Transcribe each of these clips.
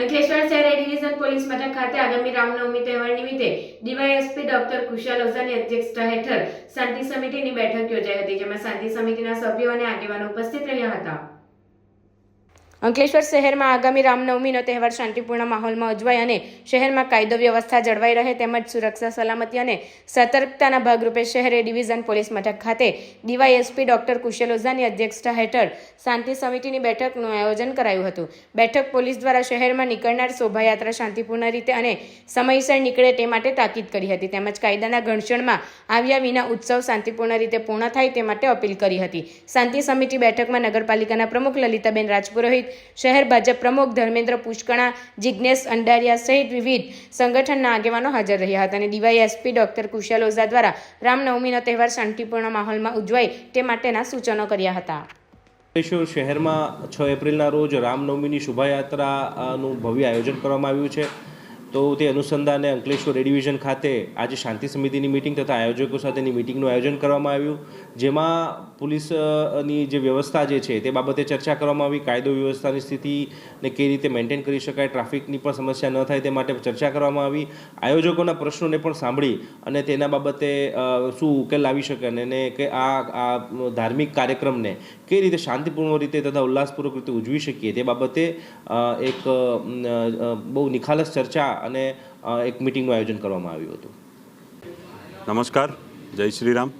અંકલેશ્વર શહેર એ division police મથક ખાતે આગામી રામનવમી તહેવાર નિમિત્તે ડીવાયએસપી ડોક્ટર કુશાલ ઓઝાની અધ્યક્ષતા હેઠળ શાંતિ સમિતિની બેઠક યોજાઈ હતી, જેમાં શાંતિ સમિતિના સભ્યો અને આગેવાનો ઉપસ્થિત રહ્યા હતા. અંકલેશ્વર શહેરમાં આગામી રામનવમીનો તહેવાર શાંતિપૂર્ણ માહોલમાં ઉજવાય અને શહેરમાં કાયદો વ્યવસ્થા જળવાઈ રહે તેમજ સુરક્ષા, સલામતી અને સતર્કતાના ભાગરૂપે શહેરે ડિવિઝન પોલીસ મથક ખાતે ડીવાયએસપી ડોક્ટર કુશલ ઓઝાની અધ્યક્ષતા હેઠળ શાંતિ સમિતિની બેઠકનું આયોજન કરાયું હતું. બેઠક પોલીસ દ્વારા શહેરમાં નીકળનાર શોભાયાત્રા શાંતિપૂર્ણ રીતે અને સમયસર નીકળે તે માટે તાકીદ કરી હતી. તેમજ કાયદાના ઘર્ષણમાં આવ્યા વિના ઉત્સવ શાંતિપૂર્ણ રીતે પૂર્ણ થાય તે માટે અપીલ કરી હતી. શાંતિ સમિતિ બેઠકમાં નગરપાલિકાના પ્રમુખ લલિતાબેન રાજપુરોહિત શહેર ભાજપ પ્રમુખ ધર્મેન્દ્ર પુષ્કણા જિજ્ઞેશ અંડારિયા સહિત વિવિધ સંગઠનના આગેવાનો હાજર રહ્યા હતા અને ડીવાયએસપી ડોક્ટર કુશલ ઓઝા દ્વારા રામનવમીનો તહેવાર શાંતિપૂર્ણ માહોલમાં ઉજવાય તે માટેના સૂચનો કર્યા હતા. અંકલેશ્વર શહેરમાં છ એપ્રિલના રોજ રામનવમીની શોભાયાત્રાનું ભવ્ય આયોજન કરવામાં આવ્યું છે. તો તે અનુસંધાને અંકલેશ્વર એ ખાતે આજે શાંતિ સમિતિની મિટિંગ તથા આયોજકો સાથેની મિટિંગનું આયોજન કરવામાં આવ્યું. જેમાં પોલીસની જે વ્યવસ્થા જે છે તે બાબતે ચર્ચા કરવામાં આવી. કાયદો વ્યવસ્થાની સ્થિતિને કઈ રીતે મેન્ટેન કરી શકાય ટ્રાફિકની પણ સમસ્યા ન થાય તે માટે ચર્ચા કરવામાં આવી. આયોજકોના પ્રશ્નોને પણ સાંભળી અને તેના બાબતે શું ઉકેલ લાવી શકે અને કે આ આ ધાર્મિક કાર્યક્રમને કઈ રીતે શાંતિપૂર્ણ રીતે તથા ઉલ્લાસપૂર્વક રીતે ઉજવી શકીએ તે બાબતે એક બહુ નિખાલસ ચર્ચા અને એક મિટિંગનું આયોજન કરવામાં આવ્યું હતું. નમસ્કાર. જય શ્રી રામ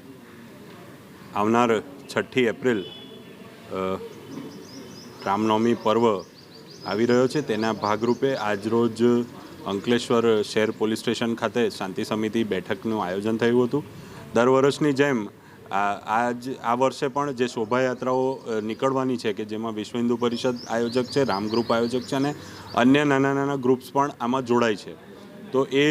આવનાર છઠ્ઠી એપ્રિલ રામનવમી પર્વ આવી રહ્યો છે. તેના ભાગરૂપે આજરોજ અંકલેશ્વર શહેર પોલીસ સ્ટેશન ખાતે શાંતિ સમિતિ બેઠકનું આયોજન થયું હતું. દર વર્ષની જેમ આ આજ આ વર્ષે પણ જે શોભાયાત્રાઓ નીકળવાની છે કે જેમાં વિશ્વ હિન્દુ પરિષદ આયોજક છે, રામ ગ્રુપ આયોજક છે અને અન્ય નાના નાના ગ્રુપ્સ પણ આમાં જોડાય છે. તો એ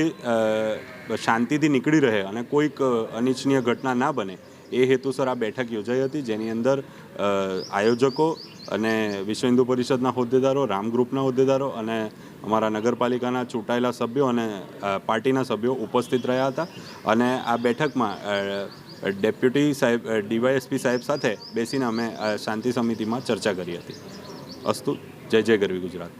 શાંતિથી નીકળી રહે અને કોઈક અનિચ્છનીય ઘટના ના બને, એ હેતુસર આ બેઠક યોજાઈ હતી જેની અંદર આયોજકો અને વિશ્વ હિન્દુ પરિષદના હોદ્દેદારો, રામ ગ્રુપના હોદ્દેદારો અને અમારા નગરપાલિકાના ચૂંટાયેલા સભ્યો અને પાર્ટીના સભ્યો ઉપસ્થિત રહ્યા હતા. અને આ બેઠકમાં ડેપ્યુટી સાહેબ ડીવાયએસપી સાહેબ સાથે બેસીને અમે શાંતિ સમિતિમાં ચર્ચા કરી હતી. અસ્તુ, જય જય ગરવી ગુજરાત.